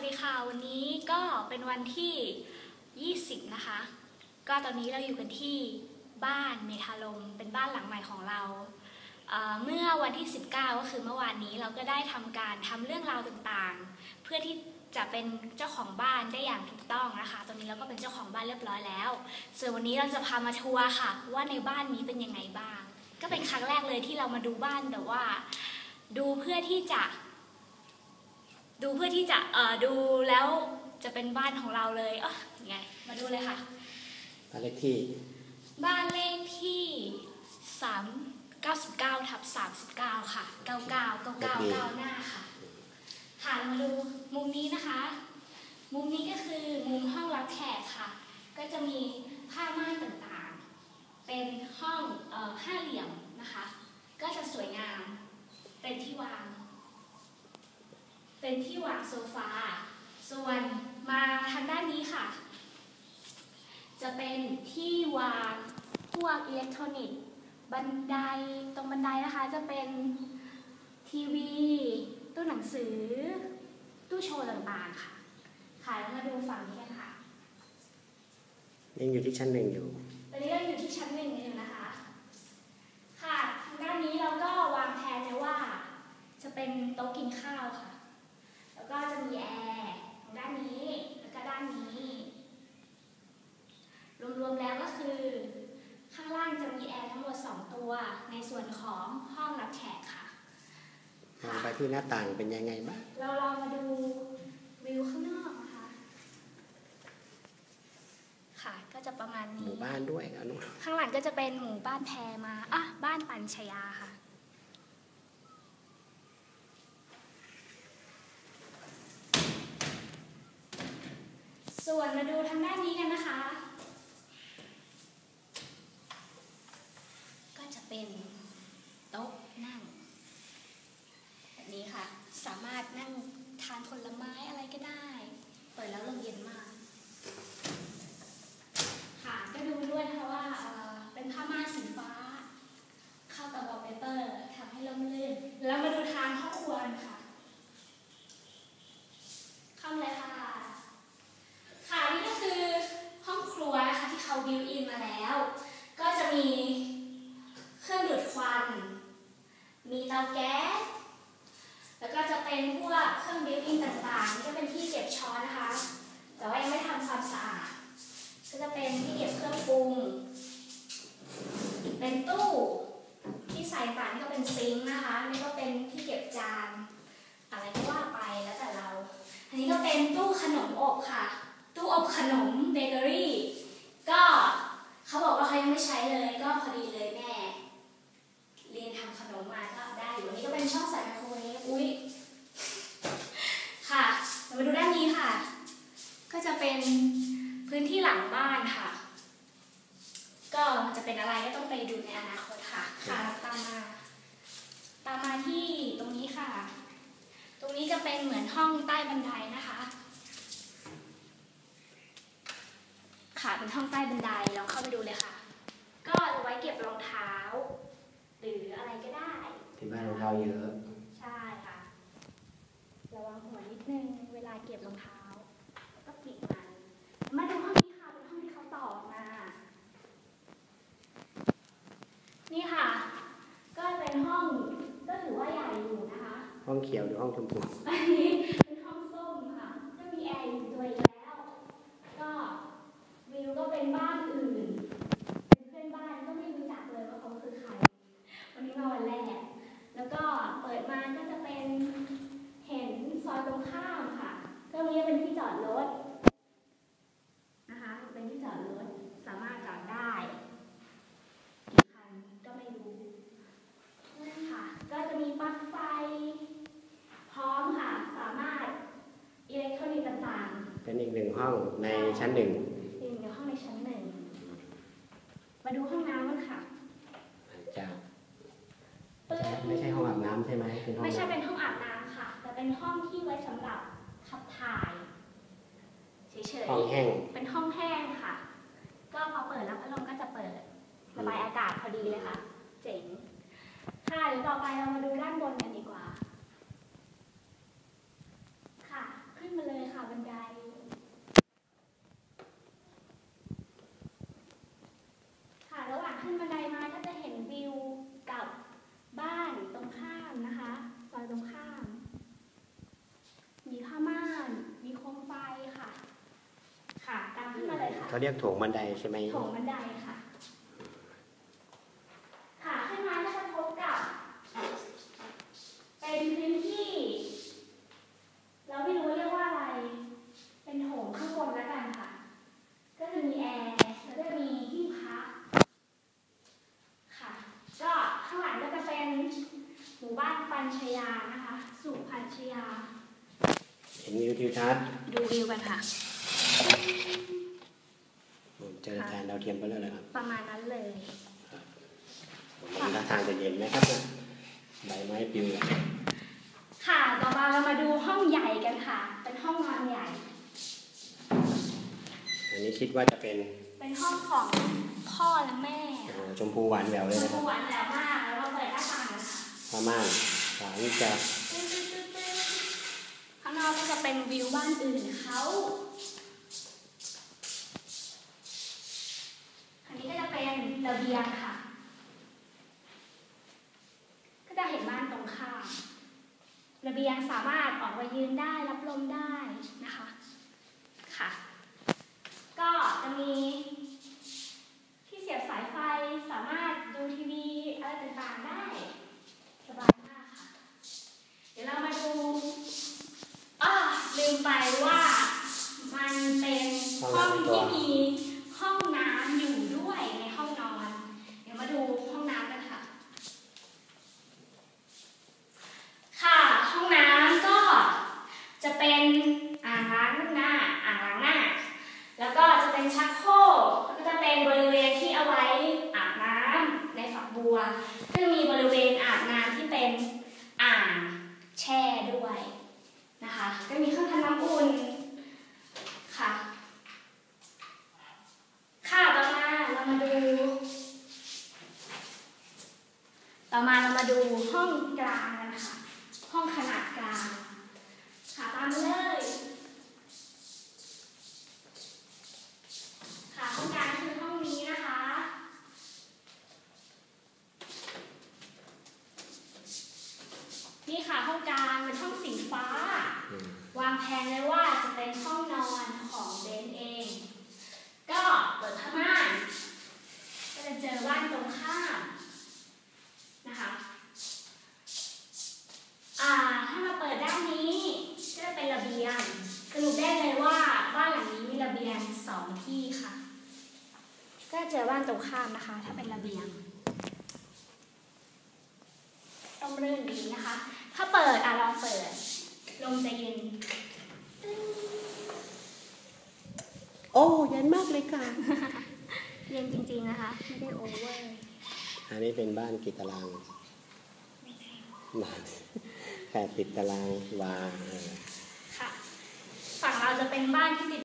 วัสดีค่ะ วันนี้ก็เป็นวันที่ 20 นะคะ ก็ตอนนี้เราอยู่กันที่บ้านเมทาลมเป็นบ้านหลังใหม่ของเราเเมื่อวันที่ 19 ก็คือเมื่อวานนี้เราก็ได้ทำการทำเรื่องราวต่างๆ เพื่อที่จะเป็นเจ้าของบ้านได้อย่างถูกต้องนะคะ ตอนนี้เราก็เป็นเจ้าของบ้านเรียบร้อยแล้ว ส่วนวันนี้เราจะพามาทัวร์ค่ะ ว่าในบ้านนี้เป็นยังไงบ้าง ก็เป็นครั้งแรกเลยที่เรามาดูบ้านแต่ว่า ดูเพื่อที่จะ ดูเพื่อที่จะเอ่อดูแล้วจะเป็นบ้านของเราเลยเอ๋อไงมาดูเลยค่ะบ้านเลขที่ บ้านเลขที่3 99ทับ39ค่ะ99 99 9หน้าค่ะ ค่ะเรามาดูมุมนี้นะคะ มุมนี้ก็คือมุมห้องรับแขกค่ะ ก็จะมีผ้าม่านต่างๆ เป็นห้องเอ่อห้าเหลี่ยมนะคะ ก็จะสวยงาม เป็นที่วาง เป็นที่วางโซฟา ส่วนมาทางด้านนี้ค่ะ จะเป็นที่วางพวกอิเล็กทรอนิกส์บันไดตรงบันไดนะคะจะเป็นทีวี ตู้หนังสือ ตู้โชว์ต่างๆค่ะค่ะแล้วมาดูฝั่งนี้กันค่ะยังอยู่ที่ชั้นหนึ่งอยู่ ตอนนี้เราอยู่ที่ชั้นหนึ่งอยู่นะคะ ค่ะทางด้านนี้เราก็วางแผนไว้ว่า จะเป็นโต๊ะกินข้าวค่ะแล้ว ก็จะมีแอร์ทางด้านนี้แล้วก็ด้านนี้ รวมๆแล้วก็คือ ข้างล่างจะมีแอร์ทั้งหมด 2 ตัว ในส่วนของห้องรับแขกค่ะมองไปที่หน้าต่างเป็นยังไงบ้างเราลองมาดูวิวข้างนอกนะคะ ค่ะก็จะประมาณหนี้มู่บ้านด้วยอนุข้างหลังก็จะเป็นหมู่บ้านแพรมาอะบ้านปัญชยาค่ะ ส่วนมาดูทางด้านนี้กันนะคะ ก็จะเป็นโต๊ะนั่งแบบนี้ค่ะ สามารถนั่งทานผลไม้อะไรก็ได้ เปิดแล้วลมเย็นมาก ค่ะก็ดูด้วยนะคะว่าเอ่อเป็นผ้าม่านสีฟ้า เข้ากับวอลเปเปอร์ทำให้ร่มรื่นแล้วมาดูทางห้องครัวกันค่ะ เข้ามาเลยค่ะ ค่ะนี่ก็คือห้องครัวนะคะที่เขาบิวอินมาแล้ว ก็จะมีเครื่องดูดควัน มีเตาแก๊ส แล้วก็จะเป็นพวกเครื่องบิวอินต่างๆ นี่ก็เป็นที่เก็บช้อนนะคะ แต่ว่ายังไม่ทำความสะอาด ก็จะเป็นที่เก็บเครื่องปรุง เป็นตู้ที่ใส่ฝานก็เป็นซิงค์นะคะ นี่ก็เป็นที่เก็บจาน อะไรก็ว่าไปแล้วแต่เรา อันนี้ก็เป็นตู้ขนมอบค่ะ ตู้อบขนมเบเกอรี่ ก็เขาบอกว่าเขายังไม่ใช้เลย ก็พอดีเลยแม่ เรียนทำขนมมาก็ได้อยู่อันนี้ก็เป็นช่องใส่ไมโครเวฟอุ้ยค่ะเรามาดูด้านนี้ค่ะ ก็จะเป็นพื้นที่หลังบ้านค่ะ ก็มันจะเป็นอะไรก็ต้องไปดูในอนาคตค่ะ ค่ะตามมา ตามมาที่ตรงนี้ค่ะ ตรงนี้จะเป็นเหมือนห้องใต้บันไดนะคะค่ะเป็นห้องใต้บันไดลองเข้าไปดูเลยค่ะ ก็จะไว้เก็บรองเท้า หรืออะไรก็ได้ ที่บ้านรองเท้าเยอะ ใช่ค่ะ ระวังหัวนิดนึง เวลาเก็บรองเท้า ก็ปิดมัน มาดูห้องนี้ค่ะ เป็นห้องที่เขาต่อมา นี่ค่ะ ก็เป็นห้อง ก็ถือว่าใหญ่อยู่นะคะ ห้องเขียวหรือห้องชมพูอันนี้เป็นห้องส้มค่ะ ก็มีแอร์อยู่ตัวอีกแล้ว ก็วิวก็เป็นบ้านอื่น เป็นเพื่อนบ้านก็ไม่รู้จักเลยว่าเขาคือใคร วันนี้มาวันแรก แล้วก็เปิดมาก็จะเป็นเห็นซอยตรงข้ามค่ะ ก็มีเป็นที่จ อดรถนะคะเป็นที่จอดรถสามารถจอดได้กี่คันก็ไม่รู้นั่นค่ะ ก็จะมีปลั๊กไฟ พร้อมค่ะ สามารถอิเล็กทรอนิกส์ต่างเป็นอีกหนึ่งห้องในชั้นหนึ่งๆอยู่ในห้องในชั้นหนึ่งมาดูห้องน้ำกันค่ะจะไม่ใช่ห้องอาบน้ำใช่ไหมเป็นห้องไม่ใช่น้ำเป็นห้องอาบน้ำค่ะ แต่เป็นห้องที่ไว้สำหรับขับถ่าย เฉยห้องแห้งเป็นห้องแห้งค่ะ ก็พอเปิดแล้วพัดลมก็จะเปิด ระบายอากาศพอดีเลยค่ะ เจ๋ง ค่ะเดี๋ยวต่อไปเรามาดูด้านบนกันดีกว่า ค่ะ ขึ้นมาเลยค่ะบันได ค่ะ ระหว่างขึ้นบันได เรียกโถงบันไดใช่ไหมโถงบันไดค่ะค่ะขึ้นมาก็จะพบกับ เป็นพื้นที่ เราไม่รู้เรียกว่าอะไร เป็นโถงข้างบนแล้วกันค่ะ ก็จะมีแอร์แล้วก็มีที่พักค่ะก็ข้างหลังก็จะเป็นหมู่บ้านปัญชยานะคะสู่พัญชยาเห็นวิวทิวทัศน์ดูวิวกันค่ะผมเจ อจานดาวเทียมไปแล้วนะครับ ประมาณนั้นเลยผมท่าทางจะเย็นนะครับเนี่ยใบไม้ปลิวเลยค่ะต่อมาเรามาดูห้องใหญ่กันค่ะ เป็นห้องนอนใหญ่ อันนี้คิดว่าจะเป็น เป็นห้องของพ่อและแม่โอ้โหชมพูหวานแหววเลยชมนะคพูรับหวานแหววมากแล้วก็เปิดหน้าต่างค่ะผ้าม่านหลังจะข้างนอกก็จะเป็นวิวบ้านอื่นเขา ระเบียงค่ะ ก็จะเห็นบ้านตรงข้ามระเบียงสามารถออกมายืนได้รับลมได้นะคะค่ะ ก็จะมีที่เสียบสายไฟสามารถดูทีวีอะไรต่างๆได้ สบายมากค่ะ เดี๋ยวเรามาดูอ้าลืมไปว่ามันเป็นห้องที่มีห้องน้ำอยู่ด้วยในห้องนอน เดี๋ยวมาดูห้องน้ำกันค่ะ ค่ะ ห้องน้ำก็จะเป็นอ่างล้างหน้า อ่างล้างหน้า แล้วก็จะเป็นชักโครกแล้วก็จะเป็นบริเวณที่เอาไว้อาบน้ำในฝักบัว ซึ่งมีบริเวณอาบน้ำที่เป็นอ่างแช่ ด้วยนะคะ ก็มีเครื่องทำน้ำอุ่นค่ะ ค่ะต่อมาเรามาดู ต่อมาเรามาดูห้องกลางกันค่ะ ห้องขนาดกลาง ค่ะตามมาเลย ค่ะห้องกลางคือห้องนี้นะคะ นี่ค่ะห้องกลางเป็นห้องสีฟ้า อื มวางแผนไว้ว่าจะเป็นห้องนอนของเบนเอง ก็เปิดผ้าม่านก็จะเจอบ้านตรงข้ามนะคะอ่าถ้ามาเปิดด้านนี้ก็จะเป็นระเบียงสรุปได้เลยว่าบ้านหลังนี้มีระเบียงสองที่ค่ะ ก็เจอบ้านตรงข้ามนะคะ ถ้าเป็นระเบียงต้องเรื่นดีนะคะ ถ้าเปิดอะลองเปิด ลมจะเย็น โอ้เย็นมากเลยค่ะ เย็นจริงๆนะคะ ไม่ได้โอเวอร์อันนี้เป็นบ้านกี่ตารางบ้านแปดสิบตารางวาเออค่ะ ฝั่งเราจะเป็นบ้านที่ติด